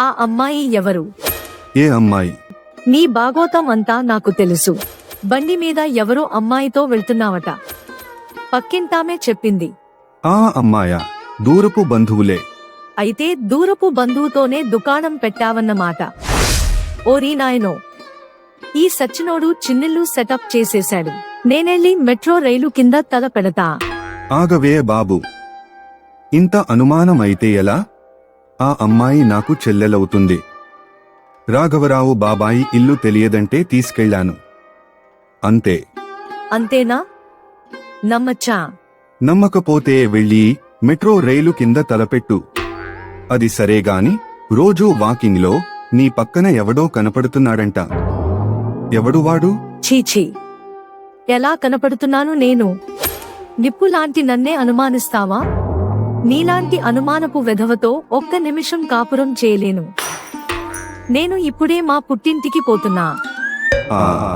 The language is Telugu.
ఆ అమ్మాయి ఎవరు? ఏ అమ్మాయి? నీ బాగోతం అంతా నాకు తెలుసు. బండి మీద ఎవరో అమ్మాయితో వెళ్తున్నావట. పక్కింటామే చెప్పింది. ఆ అమ్మాయా దూరపు బంధువులే. అయితే దూరపు బంధువుతోనే దుకాణం పెట్టావన్నమాట. ఓరీ నాయనో. ఈ సచ్చినోడు చిన్నిల్లు సెటప్ చేసేశాడు. నేనెళ్ళి మెట్రో రైలు కింద తల పెడతా. ఆగవే బాబు. ఇంత అనుమానమైతే ఎలా? ఆ అమ్మాయి నాకు చెల్లెలవుతుంది. రాఘవరావు బాబాయి ఇల్లు తెలియదంటే తీసుకెళ్ళాను. అంతే. అంతేనా? నమ్మచ్చా? నమ్మకపోతే వెళ్ళి మెట్రో రైలు కింద తలపెట్టు. అది సరేగాని రోజూ వాకింగ్లో నీ పక్కన ఎవడో కనపడుతున్నాడంట. ఎవడు వాడు? చీచీ ఎలా కనపడుతున్నాను నేను? నిప్పు లాంటి నన్నే అనుమానిస్తావా? నీలాంటి అనుమానపు వెధవతో ఒక్క నిమిషం కాపురం చేయలేను. నేను ఇప్పుడే మా పుట్టింటికి పోతున్నా.